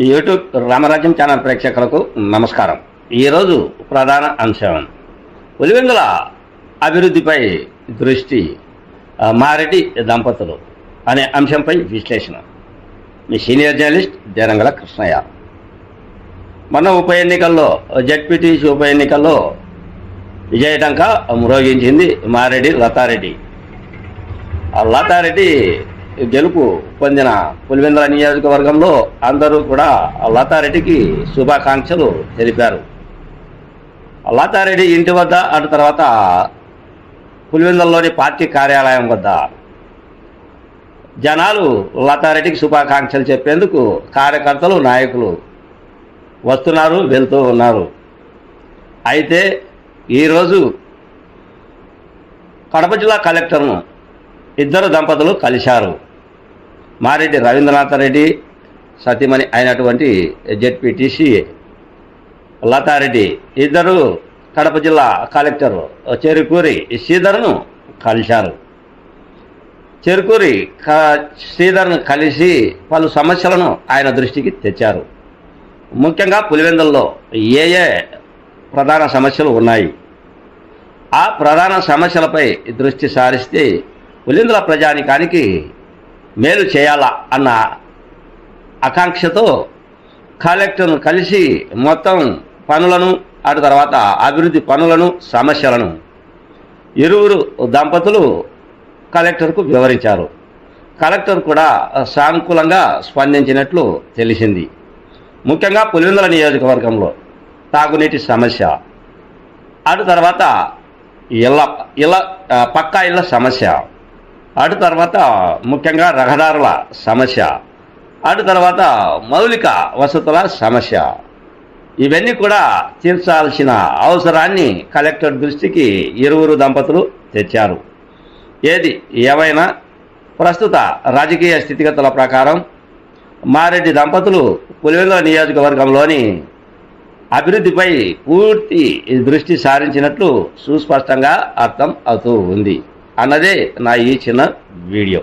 YouTube రామరాజ్యం channel ప్రేక్షకులకు నమస్కారం. ఈరోజు ప్రధాన అంశం. పులివెందుల అభివృద్ధిపై దృష్టి మారెడ్డి దంపతులు అనే అంశంపై విశ్లేషణ. మీ సీనియర్ జర్నలిస్ట్ జరంగల కృష్ణయ్య. మన ఉప ఎన్నికల్లో జడ్పీటీసీ ఉప ఎన్నికల్లో విజయటంక మ్రోగించింది మారెడ్డి లతారెడ్డి. ఆ లతారెడ్డి గెలుపు పొందిన పులివెందుల నియోజకవర్గంలో అందరూ కూడా లతారెడ్డికి శుభాకాంక్షలు తెలిపారు. లతారెడ్డి ఇంటి వద్ద అటు తర్వాత పులివెందులలోని పార్టీ కార్యాలయం వద్ద జనాలు లతారెడ్డికి శుభాకాంక్షలు చెప్పేందుకు కార్యకర్తలు నాయకులు వస్తున్నారు వెళ్తూ ఉన్నారు. అయితే ఈరోజు కడప జిల్లా కలెక్టర్ను ఇద్దరు దంపతులు కలిశారు. మారెడ్డి రవీంద్రనాథ్ రెడ్డి సతీమణి అయినటువంటి జెడ్పీటీసీ లతారెడ్డి ఇద్దరు కడప జిల్లా కలెక్టర్ చెరుకూరి శ్రీధర్ను కలిశారు. చెరుకూరి క- శ్రీధర్ను కలిసి పలు సమస్యలను ఆయన దృష్టికి తెచ్చారు. ముఖ్యంగా పులివెందుల్లో ఏ ఏ ప్రధాన సమస్యలు ఉన్నాయి? ఆ ప్రధాన సమస్యలపై దృష్టి సారిస్తే పులివెందుల ప్రజానికానికి మేలు చేయాలా అన్న ఆకాంక్షతో కలెక్టర్ను కలిసి మొత్తం పనులను అటు తర్వాత అభివృద్ధి పనులను సమస్యలను ఇరువురు దంపతులు కలెక్టర్కు వివరించారు. కలెక్టర్ కూడా సానుకూలంగా స్పందించినట్లు తెలిసింది. ముఖ్యంగా పులివెందుల నియోజకవర్గంలో తాగునీటి సమస్య అటు తర్వాత ఇళ్ళ ఇళ్ళ పక్కా ఇళ్ళ సమస్య అటు తర్వాత ముఖ్యంగా రహదారుల సమస్య అటు తర్వాత మౌలిక వసతుల సమస్య. ఇవన్నీ కూడా తీర్చాల్సిన అవసరాన్ని కలెక్టర్ దృష్టికి ఇరువురు దంపతులు తెచ్చారు. ఏది ఏమైనా ప్రస్తుత రాజకీయ స్థితిగతుల ప్రకారం మారెడ్డి దంపతులు పులివెందుల నియోజకవర్గంలోని అభివృద్ధిపై పూర్తి దృష్టి సారించినట్లు సుస్పష్టంగా అర్థం అవుతూ ఉంది. అన్నదే నా ఈ చిన్న వీడియో.